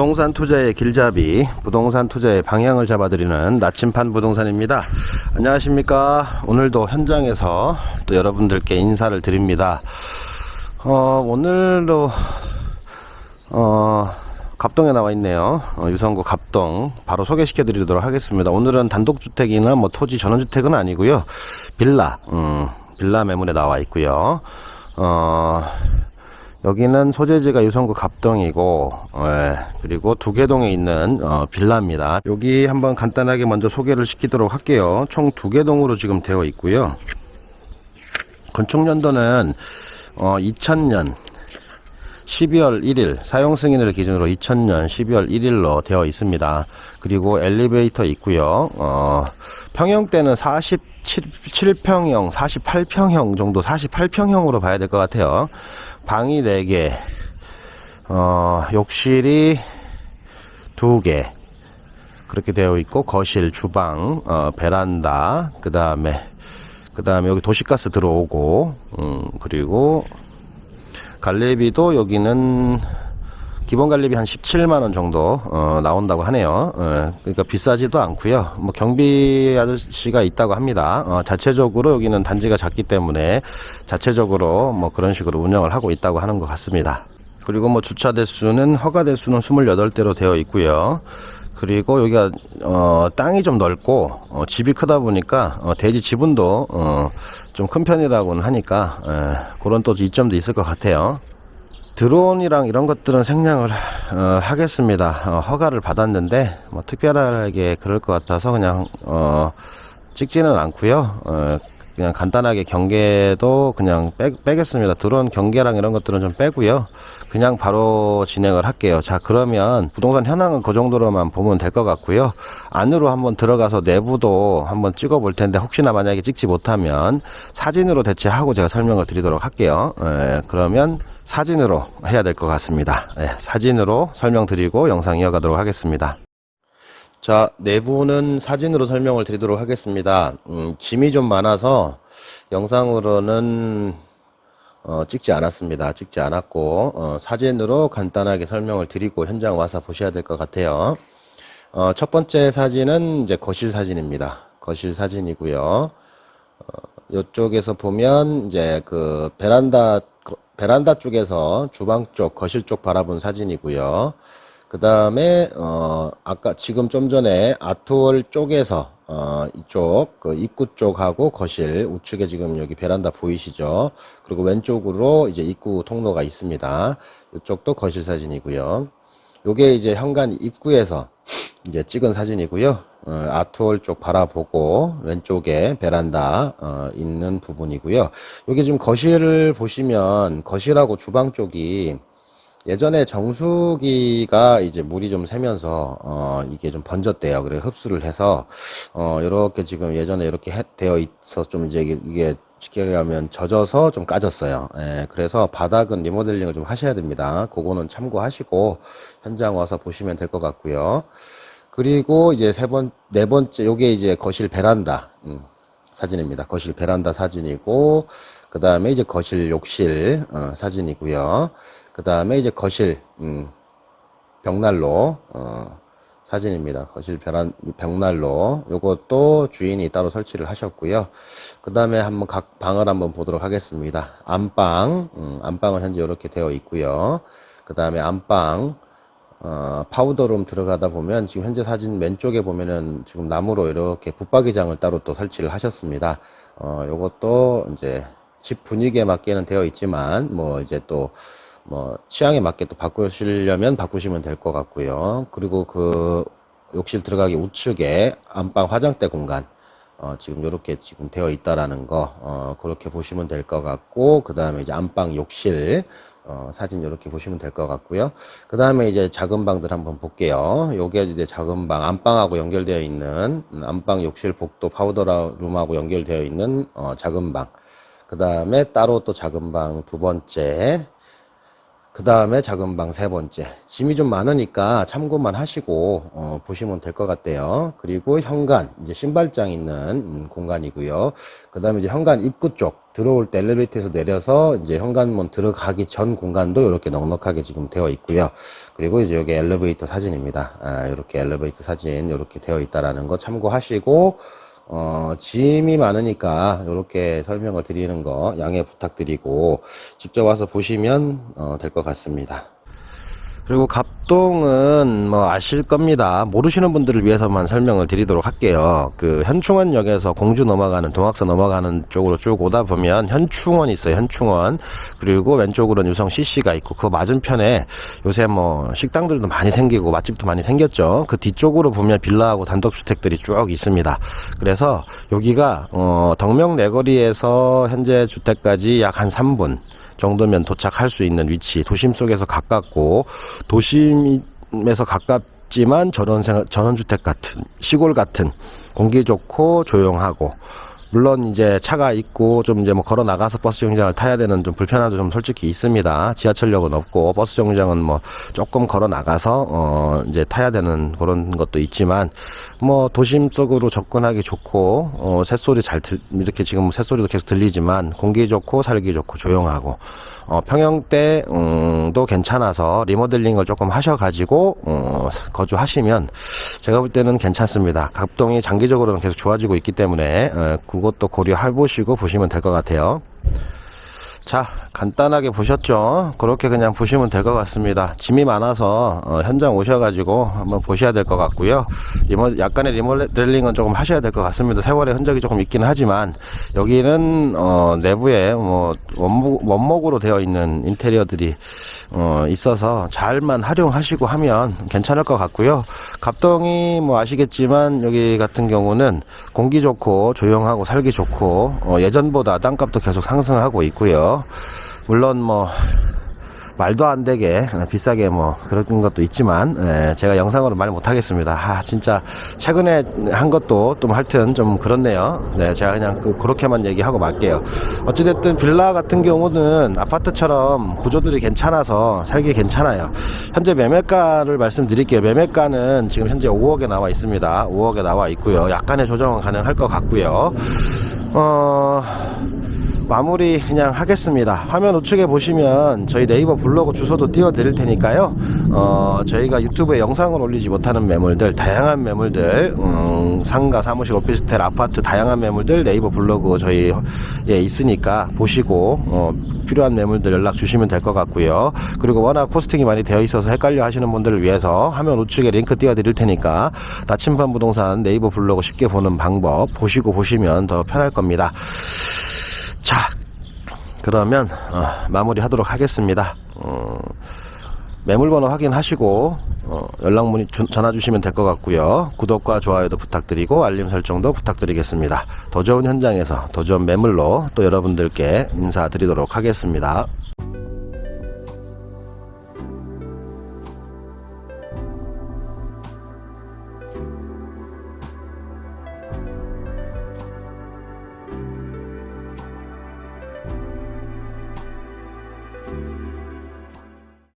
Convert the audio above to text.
부동산 투자의 길잡이, 부동산 투자의 방향을 잡아드리는 나침판 부동산입니다. 안녕하십니까. 오늘도 현장에서 또 여러분들께 인사를 드립니다. 어, 오늘도, 어, 갑동에 나와 있네요. 어, 유성구 갑동 바로 소개시켜 드리도록 하겠습니다. 오늘은 단독주택이나 뭐 토지 전원주택은 아니고요. 빌라, 음, 빌라 매물에 나와 있고요. 어, 여기는 소재지가 유성구 갑동이고, 예, 그리고 두개동에 있는 어, 빌라입니다. 여기 한번 간단하게 먼저 소개를 시키도록 할게요. 총 두개 동으로 지금 되어 있고요. 건축 연도는 어, 2000년 12월 1일 사용 승인을 기준으로 2000년 12월 1일로 되어 있습니다. 그리고 엘리베이터 있고요. 어, 평형대는 47평형, 48평형 정도, 48평형으로 봐야 될 것 같아요. 방이 4개, 어, 욕실이 2개, 그렇게 되어 있고, 거실, 주방, 어, 베란다, 그 다음에, 그 다음에 여기 도시가스 들어오고, 음, 그리고 갈래비도 여기는 기본 갈래비 한 17만 원 정도 어, 나온다고 하네요. 어, 그러니까 비싸지도 않고요. 뭐 경비 아저씨가 있다고 합니다. 어, 자체적으로 여기는 단지가 작기 때문에 자체적으로 뭐 그런 식으로 운영을 하고 있다고 하는 것 같습니다. 그리고 뭐 주차 대수는 허가 대수는 28대로 되어 있고요. 그리고 여기가 어, 땅이 좀 넓고 어, 집이 크다 보니까 어, 대지 지분도 어, 좀 큰 편이라고는 하니까 에, 그런 또 이점도 있을 것 같아요. 드론이랑 이런 것들은 생략을 어, 하겠습니다. 어, 허가를 받았는데 뭐 특별하게 그럴 것 같아서 그냥 어, 찍지는 않고요. 어, 그냥 간단하게 경계도 그냥 빼, 빼겠습니다. 드론 경계랑 이런 것들은 좀 빼고요. 그냥 바로 진행을 할게요. 자, 그러면 부동산 현황은 그 정도로만 보면 될 것 같고요. 안으로 한번 들어가서 내부도 한번 찍어 볼 텐데 혹시나 만약에 찍지 못하면 사진으로 대체하고 제가 설명을 드리도록 할게요. 예, 그러면 사진으로 해야 될 것 같습니다. 예, 사진으로 설명드리고 영상 이어가도록 하겠습니다. 자, 내부는 사진으로 설명을 드리도록 하겠습니다. 음, 짐이 좀 많아서 영상으로는 어, 찍지 않았습니다. 찍지 않았고 어, 사진으로 간단하게 설명을 드리고 현장 와서 보셔야 될 것 같아요. 어, 첫 번째 사진은 이제 거실 사진입니다. 거실 사진이고요. 어, 이쪽에서 보면 이제 그 베란다 거- 베란다 쪽에서 주방 쪽, 거실 쪽 바라본 사진이고요. 그 다음에 어 아까 지금 좀 전에 아트월 쪽에서 어 이쪽 그 입구 쪽하고 거실 우측에 지금 여기 베란다 보이시죠? 그리고 왼쪽으로 이제 입구 통로가 있습니다. 이쪽도 거실 사진이고요. 요게 이제 현관 입구에서 이제 찍은 사진이고요. 어, 아트홀 쪽 바라보고 왼쪽에 베란다 어, 있는 부분이고요. 여기 지금 거실을 보시면 거실하고 주방 쪽이 예전에 정수기가 이제 물이 좀 새면서 어 이게 좀 번졌대요. 그래 흡수를 해서 어 이렇게 지금 예전에 이렇게 해- 되어 있어 좀 이제 이게, 쉽게 얘기하면 젖어서 좀 까졌어요. 예, 그래서 바닥은 리모델링을 좀 하셔야 됩니다. 그거는 참고하시고 현장 와서 보시면 될 것 같고요. 그리고 이제 세 번, 네 번째, 요게 이제 거실 베란다, 음, 사진입니다. 거실 베란다 사진이고, 그 다음에 이제 거실 욕실, 어, 사진이고요. 그 다음에 이제 거실, 음, 벽난로, 어, 사진입니다. 거실 벽난, 벽난로. 요것도 주인이 따로 설치를 하셨고요. 그 다음에 한번 각 방을 한번 보도록 하겠습니다. 안방, 음, 안방은 현재 이렇게 되어 있고요. 그 다음에 안방, 어, 파우더룸 들어가다 보면 지금 현재 사진 왼쪽에 보면은 지금 나무로 이렇게 붙박이장을 따로 또 설치를 하셨습니다. 어, 요것도 이제 집 분위기에 맞게는 되어 있지만 뭐 이제 또 뭐 취향에 맞게 또 바꾸시려면 바꾸시면 될 것 같고요. 그리고 그 욕실 들어가기 우측에 안방 화장대 공간 어, 지금 이렇게 지금 되어 있다라는 거, 어, 그렇게 보시면 될 것 같고, 그 다음에 이제 안방 욕실, 어, 사진 이렇게 보시면 될 것 같고요. 그 다음에 이제 작은 방들 한번 볼게요. 요게 이제 작은 방, 안방하고 연결되어 있는, 음, 안방 욕실 복도 파우더룸하고 연결되어 있는, 어, 작은 방. 그 다음에 따로 또 작은 방 두 번째, 그 다음에 작은 방 세 번째. 짐이 좀 많으니까 참고만 하시고, 어, 보시면 될 것 같아요. 그리고 현관, 이제 신발장 있는 음, 공간이고요. 그 다음에 이제 현관 입구 쪽, 들어올 때 엘리베이터에서 내려서 이제 현관문 들어가기 전 공간도 이렇게 넉넉하게 지금 되어 있고요. 그리고 이제 여기 엘리베이터 사진입니다. 아, 이렇게 엘리베이터 사진 이렇게 되어 있다라는 거 참고하시고 어, 짐이 많으니까 이렇게 설명을 드리는 거 양해 부탁드리고 직접 와서 보시면 어, 될 것 같습니다. 그리고 갑동은 뭐 아실 겁니다. 모르시는 분들을 위해서만 설명을 드리도록 할게요. 그 현충원역에서 공주 넘어가는 동학사 넘어가는 쪽으로 쭉 오다 보면 현충원 있어요. 현충원. 그리고 왼쪽으로는 유성 CC가 있고 그 맞은편에 요새 뭐 식당들도 많이 생기고 맛집도 많이 생겼죠. 그 뒤쪽으로 보면 빌라하고 단독주택들이 쭉 있습니다. 그래서 여기가 어 덕명 내거리에서 현재 주택까지 약 한 3분 정도면 도착할 수 있는 위치, 도심 속에서 가깝고 도심에서 가깝지만 전원생 전원주택 같은 시골 같은 공기 좋고 조용하고 물론 이제 차가 있고 좀 이제 뭐 걸어 나가서 버스 정류장을 타야 되는 좀 불편함도 좀 솔직히 있습니다. 지하철역은 없고 버스 정류장은 뭐 조금 걸어 나가서 어 이제 타야 되는 그런 것도 있지만 뭐 도심 속으로 접근하기 좋고 어 새소리 잘 들, 이렇게 지금 새소리도 계속 들리지만 공기 좋고 살기 좋고 조용하고 어 평형대도 괜찮아서 리모델링을 조금 하셔 가지고 어 거주하시면 제가 볼 때는 괜찮습니다. 갑동이 장기적으로는 계속 좋아지고 있기 때문에 어, 그 것도 고려해 보시고 보시면 될 것 같아요. 자, 간단하게 보셨죠? 그렇게 그냥 보시면 될 것 같습니다. 짐이 많아서 어, 현장 오셔가지고 한번 보셔야 될 것 같고요. 리모, 약간의 리모델링은 조금 하셔야 될 것 같습니다. 세월의 흔적이 조금 있긴 하지만 여기는 어, 내부에 뭐 원목, 원목으로 되어 있는 인테리어들이 어, 있어서 잘만 활용하시고 하면 괜찮을 것 같고요. 갑동이 뭐 아시겠지만 여기 같은 경우는 공기 좋고 조용하고 살기 좋고 어, 예전보다 땅값도 계속 상승하고 있고요. 물론 뭐 말도 안 되게 비싸게 뭐 그런 것도 있지만 예, 제가 영상으로 말 못하겠습니다. 아 진짜 최근에 한 것도 좀 하여튼 좀 그렇네요. 네 제가 그냥 그, 그렇게만 얘기하고 말게요. 어찌됐든 빌라 같은 경우는 아파트처럼 구조들이 괜찮아서 살기 괜찮아요. 현재 매매가를 말씀드릴게요. 매매가는 지금 현재 5억에 나와 있습니다. 5억에 나와 있고요. 약간의 조정은 가능할 것 같고요. 어. 마무리 그냥 하겠습니다. 화면 우측에 보시면 저희 네이버 블로그 주소도 띄워 드릴 테니까요. 어, 저희가 유튜브에 영상을 올리지 못하는 매물들, 다양한 매물들, 음, 상가, 사무실, 오피스텔, 아파트, 다양한 매물들 네이버 블로그 저희에 있으니까 보시고, 어, 필요한 매물들 연락 주시면 될 것 같고요. 그리고 워낙 포스팅이 많이 되어 있어서 헷갈려 하시는 분들을 위해서 화면 우측에 링크 띄워 드릴 테니까 나침반 부동산 네이버 블로그 쉽게 보는 방법 보시고 보시면 더 편할 겁니다. 자, 그러면 어, 마무리하도록 하겠습니다. 어, 매물번호 확인하시고 어, 연락 문의 주- 전화 주시면 될 것 같고요. 구독과 좋아요도 부탁드리고 알림 설정도 부탁드리겠습니다. 더 좋은 현장에서 더 좋은 매물로 또 여러분들께 인사드리도록 하겠습니다.